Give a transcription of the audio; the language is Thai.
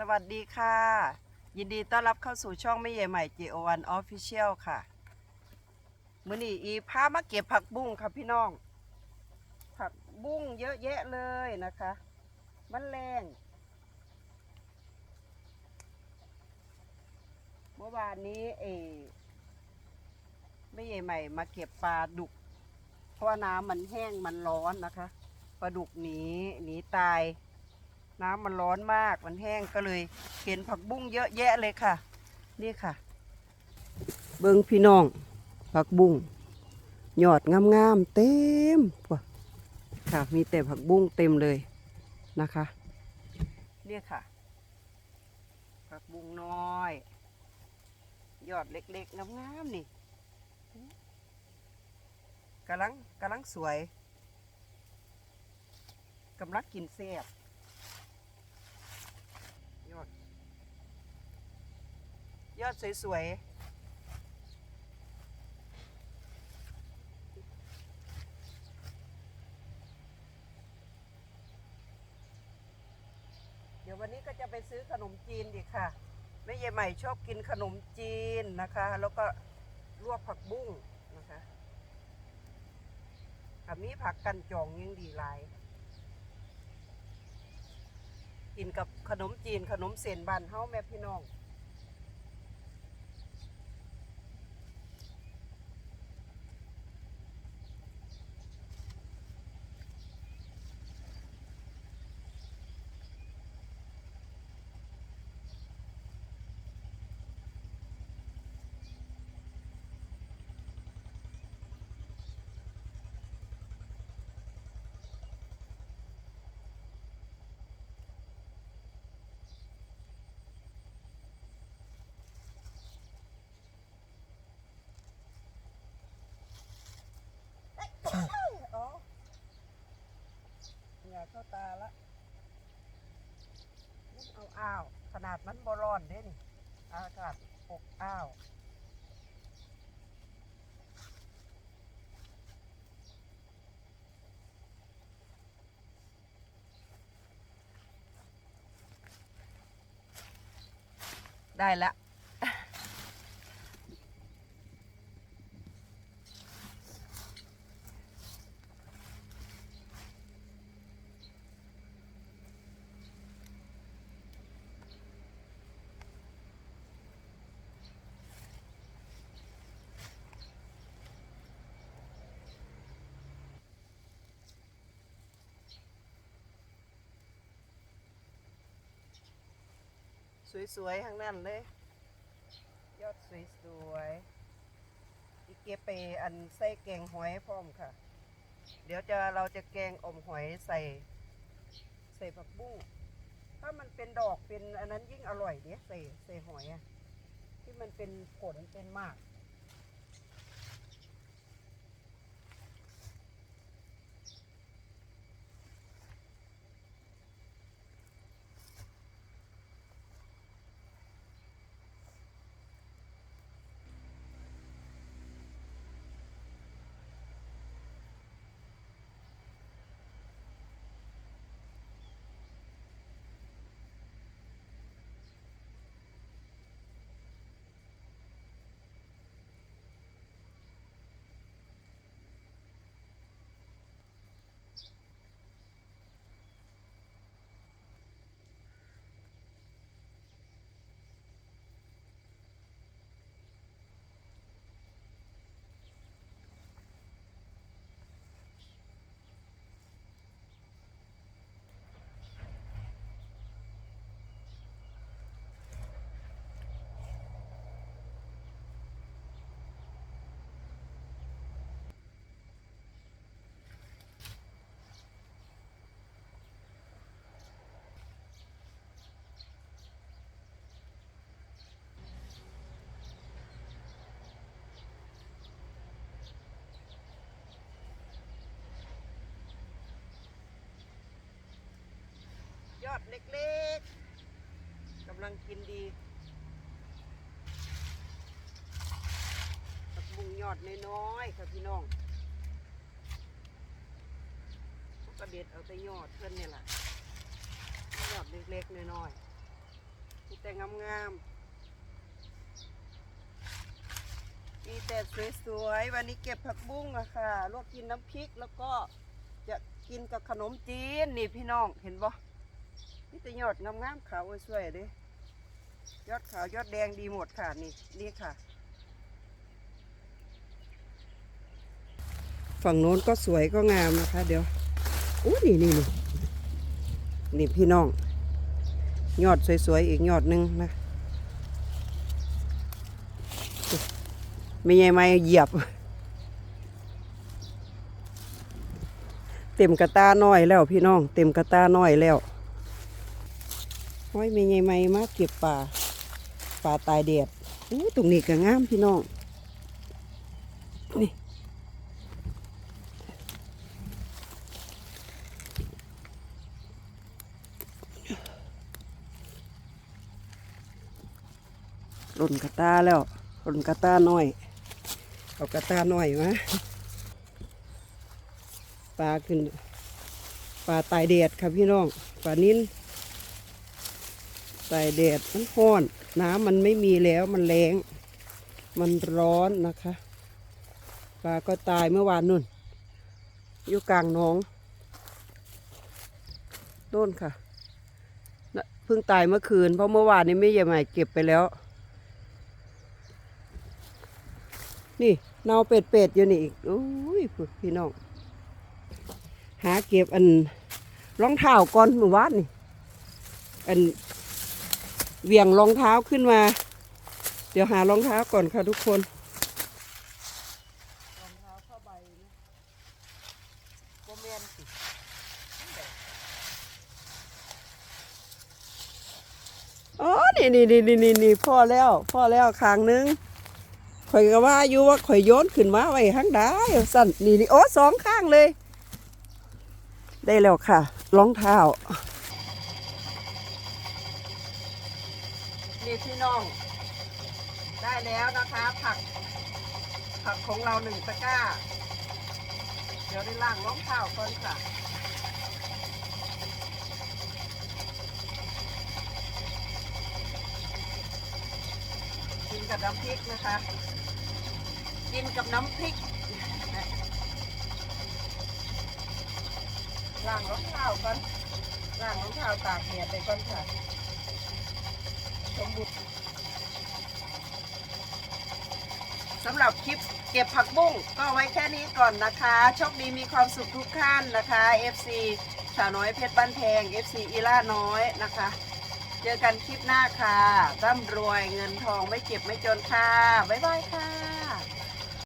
สวัสดีค่ะ ยินดีต้อนรับเข้าสู่ช่องไม่ใหญ่ใหม่ JO1 Official ค่ะ มื้อนี้อีพามาเก็บผักบุ้งค่ะพี่น้อง ผักบุ้งเยอะแยะเลยนะคะ มันแรงเมื่อวานนี้เอไม่ใหญ่ใหม่มาเก็บปลาดุก เพราะว่าน้ำมันแห้งมันร้อนนะคะปลาดุกหนีหนีตาย น้ำมันร้อนมากมันแห้งก็เลยเห็นผักบุ้งเยอะแยะเลยค่ะ นี่ค่ะ เบิ้งพี่น้อง ผักบุ้งยอดงามๆเต็มค่ะ มีแต่ผักบุ้งเต็มเลยนะคะเนี่ยค่ะ ผักบุ้งน้อย ยอดเล็กๆงามๆนี่กำลังกำลังสวยกำลังกินแซ่บ ยอด ย อดสวยๆ เดี๋ยววันนี้ก็จะไปซื้อขนมจีนดีค่ะแม่ยายใหม่ชอบกินขนมจีนนะคะ แล้วก็ลวกผักบุ้งนะคะถ้ามีผักกันจองยังดีหลายกินกับขนมจีนขนมเส้นบานเฮาแม่พี่น้อง อ๋อเหงื่อเข้าตาละมันเอาอ้าว ขนาด มันบร้อนเด้นี่ อากาศอบอ้าว ได้แล้ว สวยๆทั้งนั้นเลย ยอดสวยๆอีกเกเปอันใส่แกงหอยพร้อมค่ะ เดี๋ยวจะเราจะแกงอมหอยใส่ ใส่ผักบุ้งถ้ามันเป็นดอกเป็นอันนั้นยิ่งอร่อยเนี้ยใส่ใส่หอยอะที่มันเป็นผลเป็นมาก ดเล็กๆกำลังกินดีผักบุ้งยอดน้อยๆค่ะพี่น้องก็เด็ดเอาแต่ยอดเพื่อนเนี่ยแหละยอดเล็กๆน้อยๆมีแต่งามๆมีแต่สวยๆวันนี้เก็บผักบุ้งอะค่ะลวกกินน้ำพริกแล้วก็จะกินกับขนมจีนนี่พี่น้องเห็นบ่ นี่แต่ยอดงามๆขาวสวยเด้ยอดขาวยอดแดงดีหมดค่ะนี่นี่ค่ะ ฝั่งโน้นก็สวยก็งามนะคะ เดี๋ยวอู้นี่นี่นี่นี่พี่น้อง ยอดสวยๆอีกยอดหนึ่งนะไม่ใช่ไม่เหยียบ เต็มกระตาน้อยแล้วพี่น้อง เต็มกระตาน้อยแล้ว ห้อยไม่ใช่ไม่มาเก็บป่า ป่าตายแดดอู้ตรงนี้ก็งามพี่น้อง นี่หล่นกระตาแล้วหล่นกระตาหน้อย เอากระตาหน้อยมาปลาขึ้นปลาตายแดดครับพี่น้องปลานิ้น ตายแดดมันห้อน น้ำมันไม่มีแล้วมันแรงมันร้อนนะคะปลาก็ตายเมื่อวานนู่น อยู่กลางน้องโน่นค่ะเพิ่งตายเมื่อคืน เพราะเมื่อวานนี้ไม่ใหญ่ใหม่เก็บไปแล้ว นี่เนาเป็ดเป็ดๆอยู่นี่อีกโอ้ยพี่น้องหาเก็บอันรองเท้าก่อนเมื่อวานนี่อัน เหวี่ยงรองเท้าขึ้นมา เดี๋ยวหารองเท้าก่อนค่ะทุกคนรองเท้าผ้าใบนะโมเมนสิอ๋อนี่นี่นี่นี่นี่พ่อแล้ว พ่อแล้วคางนึงข่อยก็ว่าอยู่ว่าข่อยโยนขึ้นมาไว้ข้างใดสั่นนี่นี่โอ้สองข้างเลย ได้แล้วค่ะรองเท้า นี่พี่น้อง ได้แล้วนะคะ ผัก ผักของเราหนึ่งตะกร้า เดี๋ยวได้ล่างรองเท้าก่อนค่ะกินกับน้ำพริกนะคะ กินกับน้ำพริกล้างรองเท้าก่อนล้างรองเท้าตากแดดไปก่อนค่ะ สมบูรณ์สำหรับคลิปเก็บผักบุ้งก็ไว้แค่นี้ก่อนนะคะโชคดีมีความสุขทุกท่านนะคะ FC สาวน้อยเพชรบ้านแพง FC อีล่าน้อยนะคะ เจอกันคลิปหน้าค่ะร่ำรวยเงินทองไม่เจ็บไม่จนค่ะ บ๊ายบายค่ะ